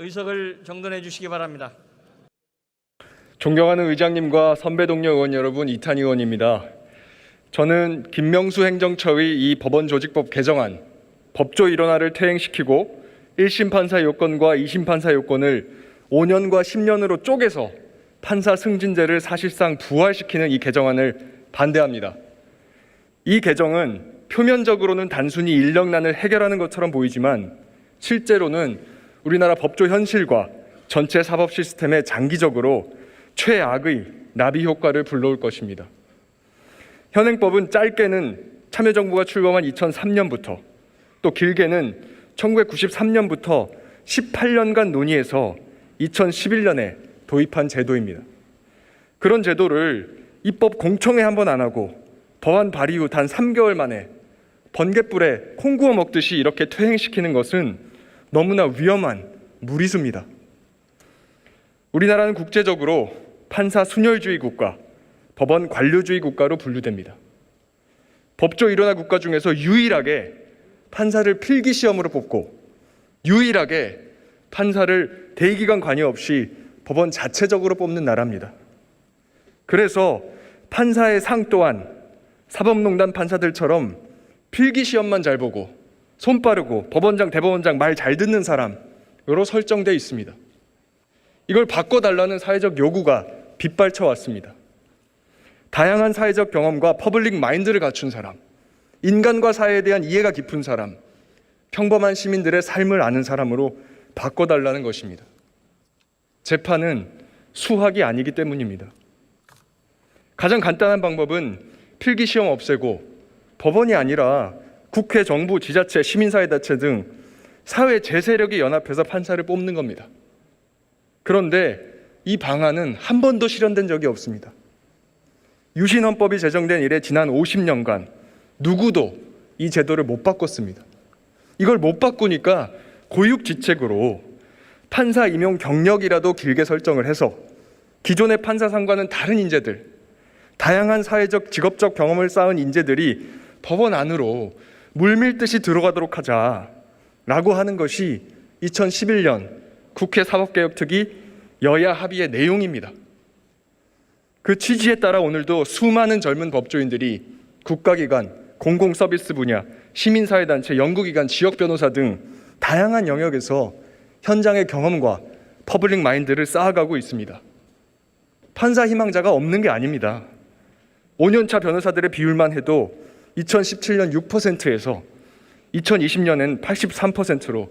의석을 정돈해 주시기 바랍니다. 존경하는 의장님과 선배 동료 의원 여러분 이탄 의원입니다. 저는 김명수 행정처의 이 법원 조직법 개정안 법조 일원화를 퇴행시키고 1심 판사 요건과 2심 판사 요건을 5년과 10년으로 쪼개서 판사 승진제를 사실상 부활시키는 이 개정안을 반대합니다. 이 개정은 표면적으로는 단순히 인력난을 해결하는 것처럼 보이지만 실제로는 우리나라 법조 현실과 전체 사법 시스템에 장기적으로 최악의 나비 효과를 불러올 것입니다. 현행법은 짧게는 참여정부가 출범한 2003년부터 또 길게는 1993년부터 18년간 논의해서 2011년에 도입한 제도입니다. 그런 제도를 입법 공청회 한 번 안 하고 법안 발의 후 단 3개월 만에 번갯불에 콩 구워 먹듯이 이렇게 퇴행시키는 것은 너무나 위험한 무리수입니다. 우리나라는 국제적으로 판사 순혈주의 국가, 법원 관료주의 국가로 분류됩니다. 법조 일원화 국가 중에서 유일하게 판사를 필기 시험으로 뽑고 유일하게 판사를 대기관 관여 없이 법원 자체적으로 뽑는 나라입니다. 그래서 판사의 상 또한 사법농단 판사들처럼 필기 시험만 잘 보고 손 빠르고 법원장 대법원장 말 잘 듣는 사람으로 설정돼 있습니다. 이걸 바꿔달라는 사회적 요구가 빗발쳐 왔습니다. 다양한 사회적 경험과 퍼블릭 마인드를 갖춘 사람, 인간과 사회에 대한 이해가 깊은 사람, 평범한 시민들의 삶을 아는 사람으로 바꿔달라는 것입니다. 재판은 수학이 아니기 때문입니다. 가장 간단한 방법은 필기 시험 없애고 법원이 아니라 국회, 정부, 지자체, 시민사회단체 등 사회 제세력이 연합해서 판사를 뽑는 겁니다. 그런데 이 방안은 한 번도 실현된 적이 없습니다. 유신헌법이 제정된 이래 지난 50년간 누구도 이 제도를 못 바꿨습니다. 이걸 못 바꾸니까 고육지책으로 판사 임용 경력이라도 길게 설정을 해서 기존의 판사상과는 다른 인재들, 다양한 사회적 직업적 경험을 쌓은 인재들이 법원 안으로 물밀듯이 들어가도록 하자라고 하는 것이 2011년 국회 사법개혁특위 여야 합의의 내용입니다. 그 취지에 따라 오늘도 수많은 젊은 법조인들이 국가기관, 공공서비스 분야, 시민사회단체, 연구기관, 지역 변호사 등 다양한 영역에서 현장의 경험과 퍼블릭 마인드를 쌓아가고 있습니다. 판사 희망자가 없는 게 아닙니다. 5년차 변호사들의 비율만 해도 2017년 6%에서 2020년엔 83%로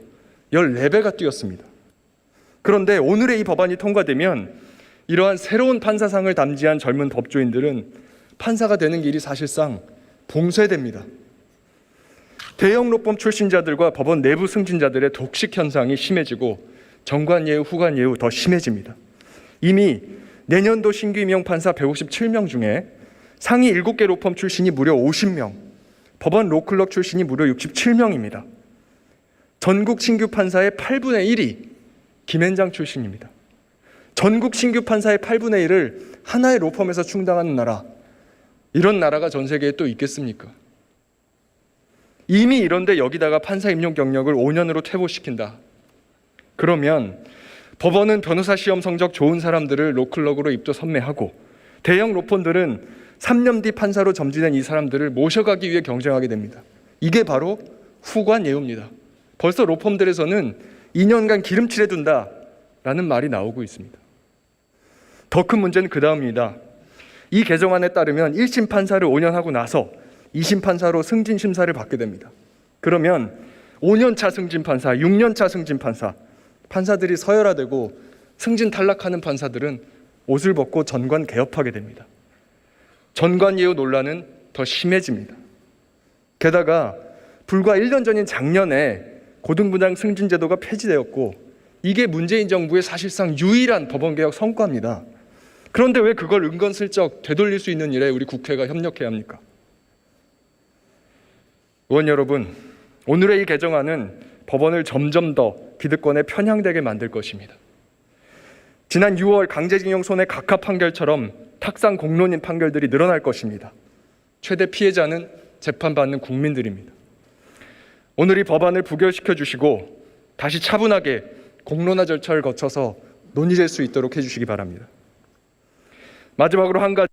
14배가 뛰었습니다. 그런데 오늘의 이 법안이 통과되면 이러한 새로운 판사상을 담지한 젊은 법조인들은 판사가 되는 길이 사실상 봉쇄됩니다. 대형 로펌 출신자들과 법원 내부 승진자들의 독식 현상이 심해지고 정관 예우, 후관 예우 더 심해집니다. 이미 내년도 신규 임용 판사 157명 중에 상위 7개 로펌 출신이 무려 50명, 법원 로클럭 출신이 무려 67명입니다. 전국 신규 판사의 8분의 1이 김앤장 출신입니다. 전국 신규 판사의 8분의 1을 하나의 로펌에서 충당하는 나라, 이런 나라가 전 세계에 또 있겠습니까? 이미 이런데 여기다가 판사 임용 경력을 5년으로 퇴보시킨다. 그러면 법원은 변호사 시험 성적 좋은 사람들을 로클럭으로 입도 선매하고 대형 로펌들은 3년 뒤 판사로 점지된 이 사람들을 모셔가기 위해 경쟁하게 됩니다. 이게 바로 후관 예우입니다. 벌써 로펌들에서는 2년간 기름칠해 둔다 라는 말이 나오고 있습니다. 더 큰 문제는 그 다음입니다. 이 개정안에 따르면 1심 판사를 5년 하고 나서 2심 판사로 승진 심사를 받게 됩니다. 그러면 5년 차 승진 판사, 6년 차 승진 판사, 판사들이 서열화되고 승진 탈락하는 판사들은 옷을 벗고 전관 개업하게 됩니다. 전관 예우 논란은 더 심해집니다. 게다가 불과 1년 전인 작년에 고등부장 승진 제도가 폐지되었고 이게 문재인 정부의 사실상 유일한 법원 개혁 성과입니다. 그런데 왜 그걸 은근슬쩍 되돌릴 수 있는 일에 우리 국회가 협력해야 합니까? 의원 여러분, 오늘의 이 개정안은 법원을 점점 더 기득권에 편향되게 만들 것입니다. 지난 6월 강제징용 손해 각하 판결처럼 탁상 공론인 판결들이 늘어날 것입니다. 최대 피해자는 재판받는 국민들입니다. 오늘 이 법안을 부결시켜 주시고 다시 차분하게 공론화 절차를 거쳐서 논의될 수 있도록 해주시기 바랍니다. 마지막으로 한 가지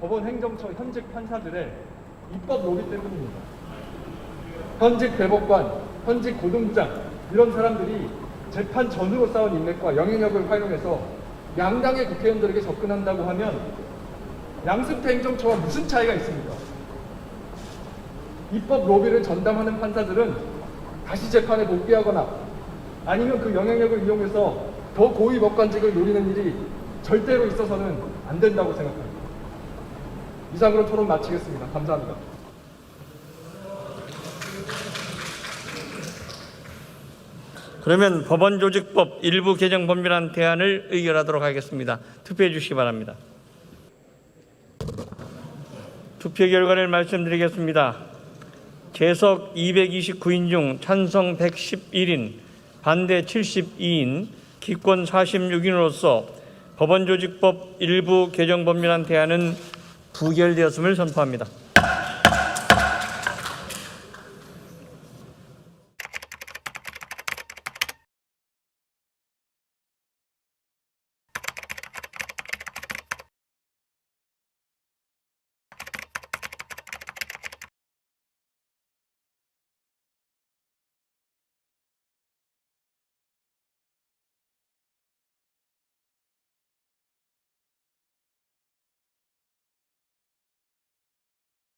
법원 행정처 현직 판사들의 입법 로비 때문입니다. 현직 대법관, 현직 고등부장 이런 사람들이 재판 전후로 쌓은 인맥과 영향력을 활용해서 양당의 국회의원들에게 접근한다고 하면 양승태 행정처와 무슨 차이가 있습니까? 입법 로비를 전담하는 판사들은 다시 재판에 복귀하거나 아니면 그 영향력을 이용해서 더 고위 법관직을 노리는 일이 절대로 있어서는 안 된다고 생각합니다. 이상으로 토론 마치겠습니다. 감사합니다. 그러면 법원조직법 일부 개정 법률안 대안을 의결하도록 하겠습니다. 투표해 주시기 바랍니다. 투표 결과를 말씀드리겠습니다. 재석 229인 중 찬성 111인, 반대 72인, 기권 46인으로서 법원조직법 일부 개정 법률안 대안은 부결되었음을 선포합니다.